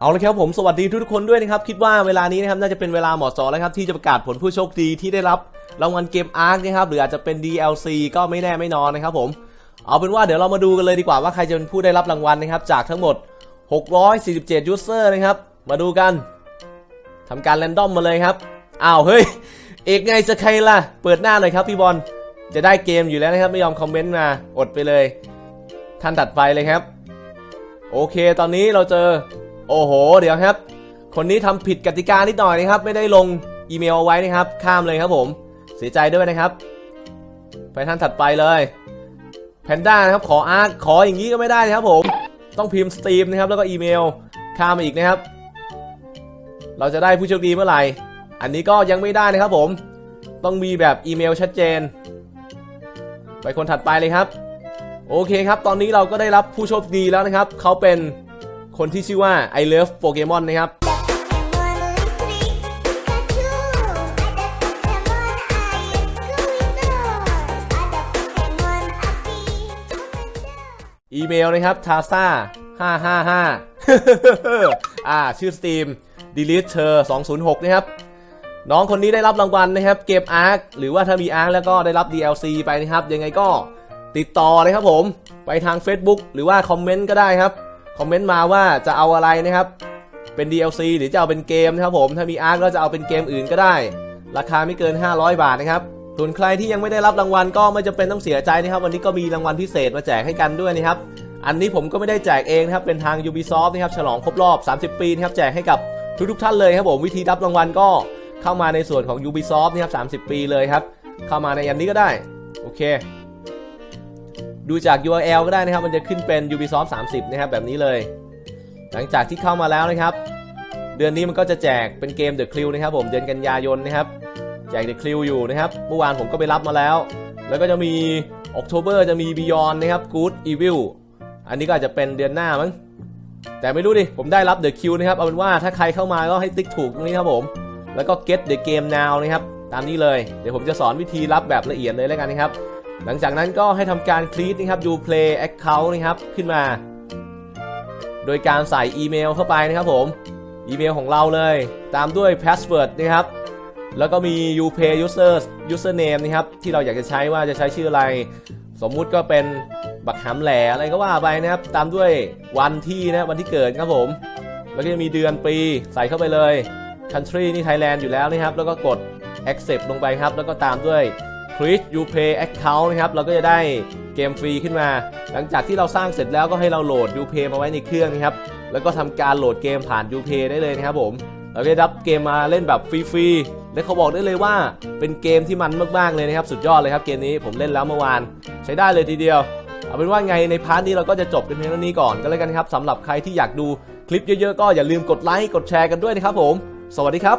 เอาละครับผมสวัสดีทุกคนด้วยนะครับ คิดว่าเวลานี้นะครับน่าจะเป็นเวลาเหมาะสมแล้วครับที่จะประกาศผลผู้โชคดีที่ได้รับรางวัลเกมอาร์คนะครับหรืออาจจะเป็น DLC ก็ไม่แน่ไม่นอนนะครับผมเอาเป็นว่าเดี๋ยวเรามาดูกันเลยดีกว่าว่าใครจะเป็นผู้ได้รับรางวัลนะครับจากทั้งหมด 647ยูเซอร์นะครับมาดูกันทำการแรนดอมมาเลยครับอ้าวเฮ้ยเอกไงสกายล่ะเปิดหน้าเลยครับพี่บอลจะได้เกมอยู่แล้วนะครับไม่ยอมคอมเมนต์มาอดไปเลยท่านตัดไปเลยครับ โอเค ตอนนี้เราเจอ โอ้โห เดี๋ยวครับ คนนี้ทำผิดกติกานิดหน่อยนะครับ ไม่ได้ลงอีเมลเอาไว้นะครับ ข้ามเลยครับผม เสียใจด้วยนะครับ ไปท่านถัดไปเลยแพนด้านะครับขออาร์ขออย่างนี้ก็ไม่ได้นะครับผม ต้องพิมพ์สตรีมนะครับแล้วก็อีเมลข้ามมาอีกนะครับ เราจะได้ผู้โชคดีเมื่อไหร่ อันนี้ก็ยังไม่ได้นะครับผม ต้องมีแบบอีเมลชัดเจน ไปคนถัดไปเลยครับ โอเคครับ ตอนนี้เราก็ได้รับผู้โชคดีแล้วนะครับ เขาเป็น คนที่ชื่อว่า I Love Pokemon นะครับ อีเมลนะครับ t a s a 555อ่า ชื่อสตรีม delete เธอ206 นะครับ น้องคนนี้ได้รับรางวัลนะครับ เกมอาร์คหรือว่าถ้ามีอาร์คแล้วก็ได้รับ DLC ไปนะครับ ยังไงก็ติดต่อเลยครับผม ไปทาง Facebook หรือว่าคอมเมนต์ก็ได้ครับ คอมเมนต์มาว่าจะเอาอะไรนะครับ เป็น DLC หรือจะเอาเป็นเกมนะครับผมถ้ามีอาร์คก็จะเอาเป็นเกมอื่นก็ได้ ราคาไม่เกิน 500 บาทนะครับส่วนใครที่ยังไม่ได้รับรางวัลก็ไม่จำเป็นต้องเสียใจนะครับ วันนี้ก็มีรางวัลพิเศษมาแจกให้กันด้วยนะครับอันนี้ผมก็ไม่ได้แจกเองนะครับเป็นทาง Ubisoft นะครับฉลองครบรอบ 30 ปีนะครับแจกให้กับทุกๆท่านเลยครับผมวิธีรับรางวัลก็เข้ามาในส่วนของ Ubisoft นะครับ30 ปีเลยครับเข้ามาในอันนี้ก็ได้ โอเค ดูจาก URL ก็ได้นะครับ มันจะขึ้นเป็น Ubisoft 30 นะครับ แบบนี้เลย หลังจากที่เข้ามาแล้วนะครับ เดือนนี้มันก็จะแจกเป็นเกม The Crew นะครับ ผมเดือนกันยายนนะครับแจก The Crew อยู่นะครับเมื่อวานผมก็ไปรับมาแล้ว แล้วก็จะมี October จะมี Beyond นะครับ Good Evil อันนี้ก็อาจจะเป็นเดือนหน้ามั้งแต่ไม่รู้ดิ ผมได้รับ The Q นะครับ เอาเป็นว่าถ้าใครเข้ามาก็ให้ติ๊กถูกตรงนี้ครับผม แล้วก็ Get the Game Now นะครับ ตามนี้เลย เดี๋ยวผมจะสอนวิธีรับแบบละเอียดเลยแล้วกันนะครับ หลังจากนั้นก็ให้ทำการคลิกนะครับดู Play Account นะครับขึ้นมา โดยการใส่อีเมลเข้าไปนะครับผมอีเมลของเราเลย ตามด้วย Password นะครับ แล้วก็มี UPay User Username นะครับ ที่เราอยากจะใช้ว่าจะใช้ชื่ออะไร สมมุติก็เป็นบักหำแหล่อะไรก็ว่าไปนะครับ ตามด้วยวันที่นะวันที่เกิดครับผม แล้วก็จะมีเดือนปีใส่เข้าไปเลย country นี่ Thailand อยู่แล้วนะครับ แล้วก็กด accept ลงไปครับ แล้วก็ตามด้วย create UPay account นะครับ เราก็จะได้เกมฟรีขึ้นมา หลังจากที่เราสร้างเสร็จแล้วก็ให้เราโหลด UPay มาไว้ในเครื่องนะครับ แล้วก็ทำการโหลดเกมผ่าน UPay ได้เลยนะครับผมเราได้รับเกมมาเล่นแบบฟรีๆ และเขาบอกได้เลยว่าเป็นเกมที่มันมากๆเลยนะครับ สุดยอดเลยครับเกมนี้ผมเล่นแล้วเมื่อวาน ใช้ได้เลยทีเดียว เอาเป็นว่าไงในพาร์ทนี้เราก็จะจบกันเพียงเท่านี้ก่อนก็แล้วกันครับสำหรับใครที่อยากดูคลิปเยอะๆ ก็อย่าลืมกดไลค์กดแชร์กันด้วยนะครับผม สวัสดีครับ